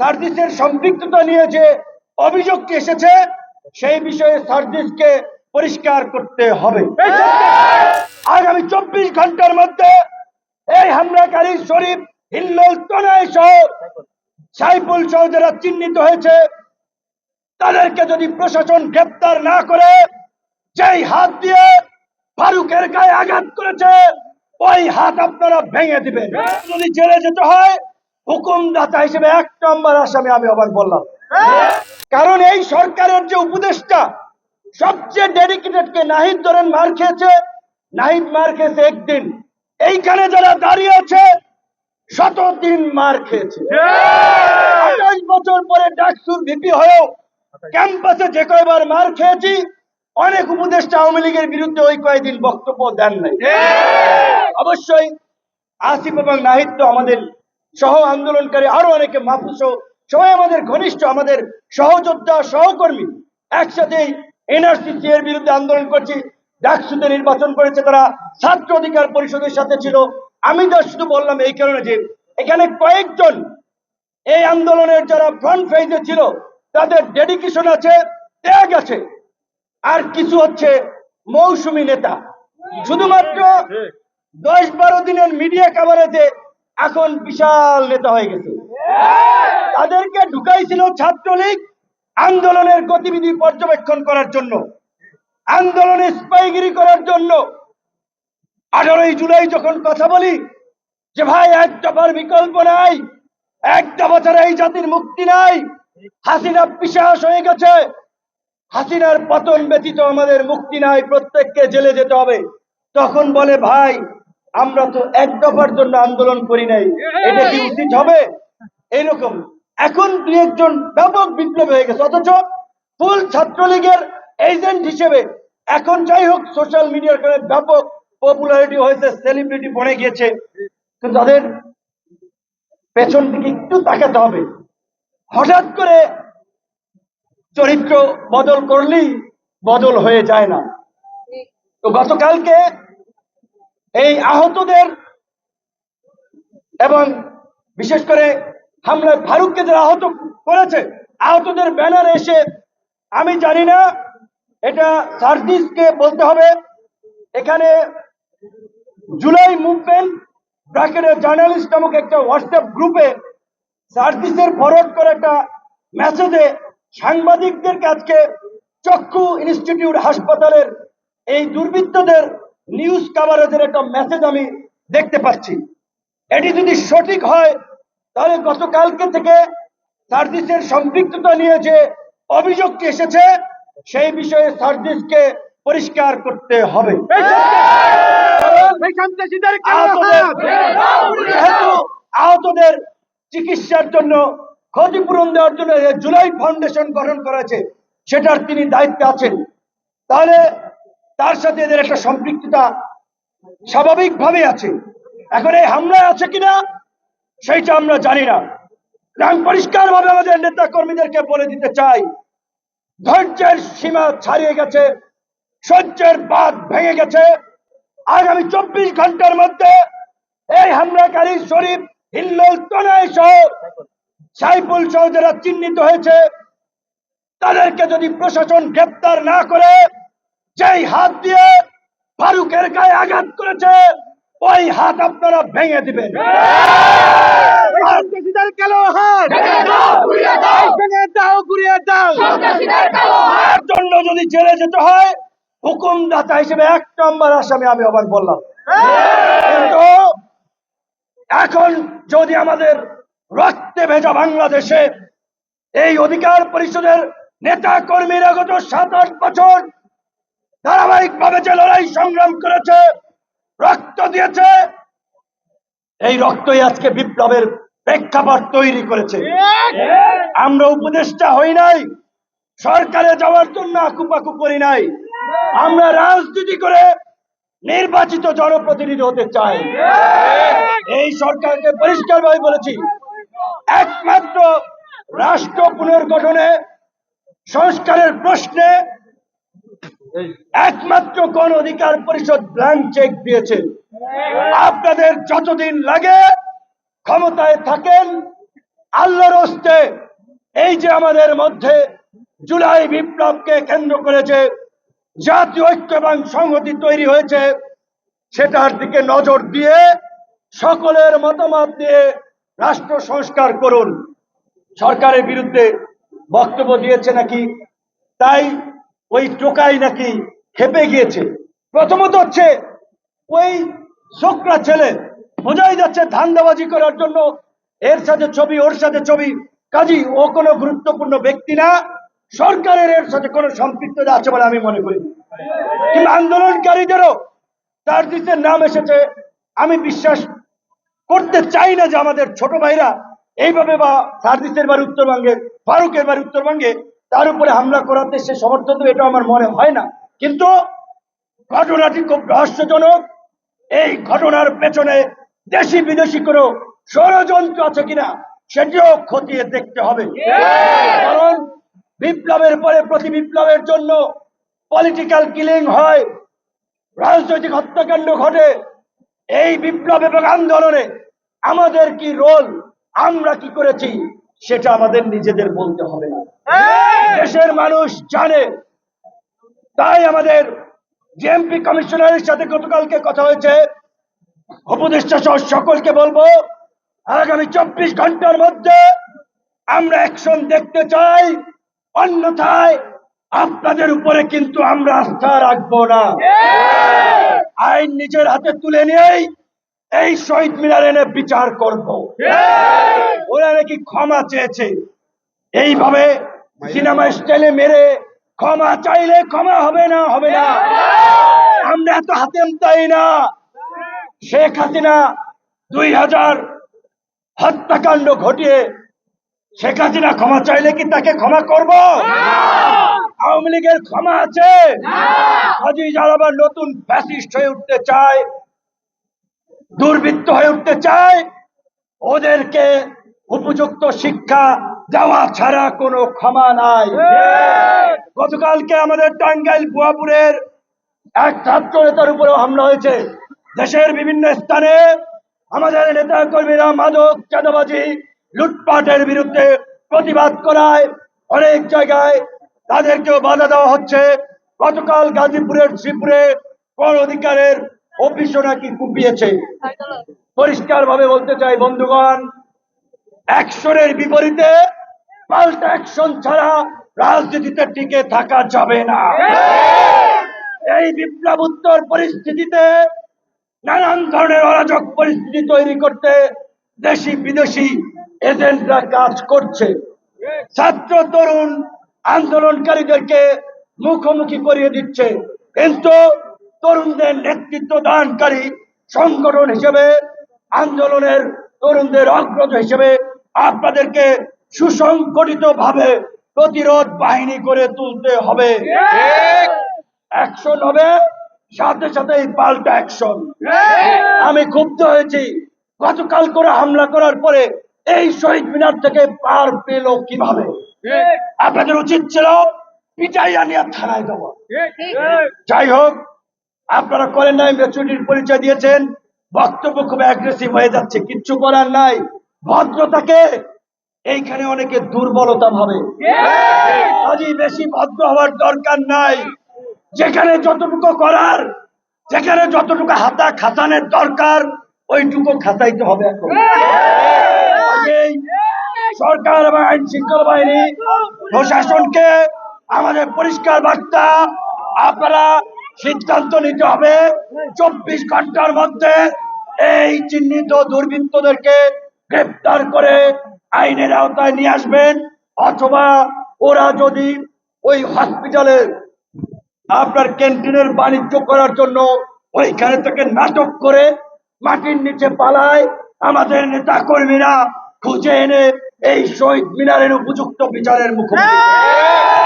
সার্জিসের সম্পৃক্ততা নিয়ে যে অভিযোগটি এসেছে, সেই বিষয়ে সার্জিসকে পরিষ্কার করতে হবে। আগামী চব্বিশ ঘণ্টার মধ্যে এই হামলাকারী শরীফ হিল্লোল তনয় সহ সাইফুল সহ যারা চিহ্নিত হয়েছে, তাদেরকে যদি প্রশাসন গ্রেপ্তার না করে, যেই হাত দিয়ে ফারুকের গায়ে আঘাত করেছে, ওই হাত আপনারা ভেঙে দিবেন। যদি জেলে যেতে হয় হুকুমদাতা হিসেবে এক নম্বর আসামি আমি আবার বললাম। কারণ এই সরকারের যে উপদেষ্টা সবচেয়ে ডেডিকেটেড কে নাহিদ ধরেন মার খেয়েছে নাহিদ মার খেয়েছে একদিন। এইখানে যারা দাঁড়িয়ে আছে শত দিন মার খেয়েছে। আঠাশ বছর পরে ডাকসুর ভিপি হয়েও ক্যাম্পাসে যে কয়বার মার খেয়েছি অনেক উপদেষ্টা আওয়ামী লীগের বিরুদ্ধে ওই কয়েকদিন বক্তব্য দেন নাই। অবশ্যই আসিফ এবং নাহিদ তো আমাদের সহ আন্দোলনকারী আরও অনেকে মাহফুজ সবাই আমাদের ঘনিষ্ঠ আমাদের সহযোদ্ধা সহকর্মী। একসাথে এনআরসিসি এর বিরুদ্ধে আন্দোলন করছি। ডাকসুতে নির্বাচন করেছে তারা। ছাত্র অধিকার পরিষদের সাথে ছিল। আমি তো শুধু বললাম এই কারণে যে এখানে কয়েকজন এই আন্দোলনের যারা ফ্রন্ট ফেজে ছিল তাদের ডেডিকেশন আছে ত্যাগ আছে। আর কিছু হচ্ছে মৌসুমী নেতা। শুধুমাত্র দশ বারো দিনের মিডিয়া কাভারেজে এখন বিশাল নেতা হয়ে গেছে। তাদেরকে ঢুকাইছিল ছাত্রলীগ আন্দোলনের গতিবিধি পর্যবেক্ষণ করার জন্য। আন্দোলনে স্পাইগিরি করার জন্য। আঠারোই জুলাই যখন কথা বলি যে ভাই এক দফার বিকল্প নাই এক দফা ছাড়া এই জাতির মুক্তি নাই হাসিনা পিসাস হয়ে গেছে। হাসিনার পতন ব্যতীত আমাদের মুক্তি নাই প্রত্যেককে জেলে যেতে হবে। তখন বলে ভাই আমরা তো এক দফার জন্য আন্দোলন করি নাই। এটা কি উচিত হবে? এইরকম। এখন দুই একজন ব্যাপক বিপ্লব হয়ে গেছে। অথচ ফুল ছাত্রলীগের এজেন্ট হিসেবে এখন যাই হোক সোশ্যাল মিডিয়ার কারণে ব্যাপক পপুলারিটি হয়েছে সেলিব্রিটি বনে গিয়েছে। কিন্তু তাদের পেছন দিকে একটু তাকাতে হবে। হঠাৎ করে চরিত্র বদল করলেই বদল হয়ে যায় না। তো গতকালকে এই আহতদের এবং বিশেষ করে হামলায় ফারুককে যারা আহত করেছে, আহতদের ব্যানার এসে আমি জানি না, এটা সার্জিসকে বলতে হবে। এখানে জুলাই মুভমেন্ট ব্র্যাকেটের জার্নালিস্ট নামক একটা হোয়াটসঅ্যাপ গ্রুপে সার্ভিসের ফরওয়ার্ড করে একটা মেসেজে সাংবাদিকদের কাছে চক্ষু ইনস্টিটিউট হাসপাতালের এই দুর্বৃত্তদের নিউজ কাভারেজের একটা মেসেজ আমি দেখতে পাচ্ছি। এটি যদি সঠিক হয়, তাহলে গতকালকে থেকে সার্ভিসের সম্পৃক্ততা নিয়ে যে অভিযোগটি এসেছে, সেই বিষয়ে সার্ভিসকে পরিষ্কার করতে হবে। আহতদের চিকিৎসার জন্য ক্ষতিপূরণ দেওয়ার জন্য জুলাই ফাউন্ডেশন গঠন করেছে সেটার তিনি দায়িত্বে আছেন। তাহলে তার সাথে এদের একটা সম্পৃক্ততা স্বাভাবিকভাবে আছে। এখন এই হামলায় আছে কিনা, সেইটা আমরা জানি না। আমি পরিষ্কার ভাবে আমাদের নেতা কর্মীদেরকে বলে দিতে চাই, ধৈর্যের সীমা ছাড়িয়ে গেছে, সহ্যের বাদ ভেঙে গেছে। আগামী চব্বিশ ঘণ্টার মধ্যে এই হামলাকারী শরীফ, হিল্লোল তনাই সহ সাইফুল সহ যারা চিহ্নিত হয়েছে, তাদেরকে যদি প্রশাসন গ্রেপ্তার না করে যেই হাত দিয়ে ফারুকের গায়ে আঘাত করেছে ওই হাত আপনারা ভেঙে দিবেন। সন্ত্রাসীদের কালো হাত। ভেঙে দাও গুড়িয়ে দাও। তার যদি জেলে যেতে হয় হুকুমদাতা হিসেবে এক নম্বর আসামি আমি আবার বললাম। কিন্তু এখন যদি আমাদের রক্তে ভেজা বাংলাদেশে এই অধিকার পরিষদের নেতা কর্মীরা গত সাত আট বছর ধারাবাহিক ভাবে যে লড়াই সংগ্রাম করেছে, রক্ত দিয়েছে, এই রক্তই আজকে বিপ্লবের প্রেক্ষাপট তৈরি করেছে। আমরা উপদেষ্টা হই নাই, সরকারে যাওয়ার জন্য আকুপাকু করি নাই। আমরা রাজনীতি করে নির্বাচিত জনপ্রতিনিধি হতে চাই। এই সরকারকে পরিষ্কারভাবে বলেছি, একমাত্র রাষ্ট্র পুনর্গঠনে, সংস্কারের প্রশ্নে একমাত্র কোন অধিকার পরিষদ ব্ল্যাঙ্ক চেক দিয়েছে আপনাদের যতদিন লাগে ক্ষমতায় থাকেন, আল্লাহর হস্তে এই যে আমাদের মধ্যে জুলাই বিপ্লবকে কেন্দ্র করেছে, জাতীয় ঐক্য এবং সংহতি তৈরি হয়েছে, সেটার দিকে নজর দিয়ে সকলের মতামত দিয়ে রাষ্ট্র সংস্কার করুন। সরকারের বিরুদ্ধে বক্তব্য দিয়েছে নাকি? তাই ওই টোকাই নাকি খেপে গিয়েছে। প্রথমত হচ্ছে ওই ছোকরা ছেলে। বোঝাই যাচ্ছে ধান্দাবাজি করার জন্য এর সাথে ছবি, ওর সাথে ছবি। কাজী, ও কোনো গুরুত্বপূর্ণ ব্যক্তি না। সরকারের এর সাথে কোনো সম্পৃক্ততা আছে বলে আমি মনে করি কিন্তু আন্দোলনকারীদেরও তার দিতে নাম এসেছে। আমি বিশ্বাস করতে চাই না যে আমাদের ছোট ভাইরা এইভাবে বা সার্ভিসের বাড়ি উত্তরবঙ্গে, ফারুকের বাড়ি উত্তরবঙ্গে তার উপরে হামলা করাতে সে সমর্থন দেবে এটা আমার মনে হয় না। কিন্তু ঘটনাটি খুব রহস্যজনক। এই ঘটনার পেছনে দেশি বিদেশি কোনো ষড়যন্ত্র আছে কিনা, সেটিও খতিয়ে দেখতে হবে। কারণ বিপ্লবের পরে, প্রতি বিপ্লবের জন্য পলিটিক্যাল কিলিং হয়, রাজনৈতিক হত্যাকাণ্ড ঘটে। এই বিপ্লব এবং আন্দোলনে আমাদের কি রোল আমরা কি করেছি? সেটা আমাদের নিজেদের বলতে হবে না। দেশের মানুষ জানে। তাই আমাদের জিএমপি কমিশনারের সাথে গতকালকে কথা হয়েছে। উপদেষ্টা সহ সকলকে বলব আগামী চব্বিশ ঘণ্টার মধ্যে আমরা অ্যাকশন দেখতে চাই। অন্যথায় আপনাদের উপরে কিন্তু আমরা আস্থা রাখব না। আইন নিজের হাতে তুলে নিয়েই এই শহীদ মিনার এনে বিচার করব। ওরা নাকি ক্ষমা চেয়েছে। এইভাবে সিনেমা স্টাইলে মেরে ক্ষমা চাইলে ক্ষমা হবে না হবে না। আমরা এত হাতেম তাই না। শেখ হাসিনা দুই হাজার হত্যাকাণ্ড ঘটিয়ে শেখ হাসিনা ক্ষমা চাইলে কি তাকে ক্ষমা করব? আওয়ামী লীগের ক্ষমা আছে। কাজী যারা আবার নতুন ফ্যাসিস্ট হয়ে উঠতে চায়। দুর্বৃত্ত হয়ে উঠতে চায়, ওদেরকে উপযুক্ত শিক্ষা দেওয়া ছাড়া কোনো ক্ষমা নাই। গতকালকে আমাদের টাঙ্গাইল বুয়াপুরের এক ছাত্র নেতার উপরেও হামলা হয়েছে। দেশের বিভিন্ন স্থানে আমাদের নেতা কর্মীরা মাদক, চাঁদাবাজি, লুটপাটের বিরুদ্ধে প্রতিবাদ করায় অনেক জায়গায় তাদেরকেও বাধা দেওয়া হচ্ছে। গতকাল গাজীপুরের শ্রীপুরে কর অধিকারের অফিসও নাকি কুপিয়েছে? পরিষ্কার ভাবে বলতে চাই বন্ধুগণ অ্যাকশনের বিপরীতে পাল্টা অ্যাকশন ছাড়া রাজনীতিতে টিকে থাকা যাবে না। এই বিপ্লব উত্তর পরিস্থিতিতে নানান ধরনের অরাজক পরিস্থিতি তৈরি করতে দেশি বিদেশি এজেন্টরা কাজ করছে। ছাত্র তরুণ আন্দোলনকারীদেরকে মুখোমুখি করিয়ে দিচ্ছে। কিন্তু তরুণদের নেতৃত্ব দানকারী সংগঠন হিসেবে আন্দোলনের তরুণদের অগ্রজ হিসেবে আপনাদেরকে সুসংগঠিত ভাবে প্রতিরোধ বাহিনী করে তুলতে হবে। অ্যাকশন হবে সাথে সাথে পাল্টা অ্যাকশন। আমি ক্ষুব্ধ হয়েছি। গতকাল করে হামলা করার পরে এই শহীদ মিনার থেকে পার পেল কীভাবে? আপনাদের উচিত ছিল পিটাই আনিয়া থানায় দেওয়া যাই হোক আপনারা করেন নাই মেচুরিটির পরিচয় দিয়েছেন। বক্তব্য খুব অ্যাগ্রেসিভ হয়ে যাচ্ছে, কিচ্ছু করার নাই। ভদ্রতাকে এইখানে অনেকে দুর্বলতা ভাবে। কাজী বেশি ভদ্র হওয়ার দরকার নাই। যেখানে যতটুকু করার, যেখানে যতটুকু হাতা খাতানের দরকার, ওইটুকু খাতাইতে হবে এখন। সরকার এবং আইন শৃঙ্খলা বাহিনী, প্রশাসনকে আমাদের পরিষ্কার বার্তা, আপনারা সিদ্ধান্ত নিতে হবে। চব্বিশ ঘণ্টার মধ্যে এই চিহ্নিত দুর্বৃত্তদেরকে গ্রেপ্তার করে আইনের আওতায় নিয়ে আসবেন। অথবা ওরা যদি ওই হসপিটালে আপনার ক্যান্টিনের বাণিজ্য করার জন্য ওইখানে থেকে নাটক করে মাটির নিচে পালায়, আমাদের নেতা কর্মীরা খুঁজে এনে এই শহীদ মিনারের উপযুক্ত বিচারের মুখোমুখি। করবে।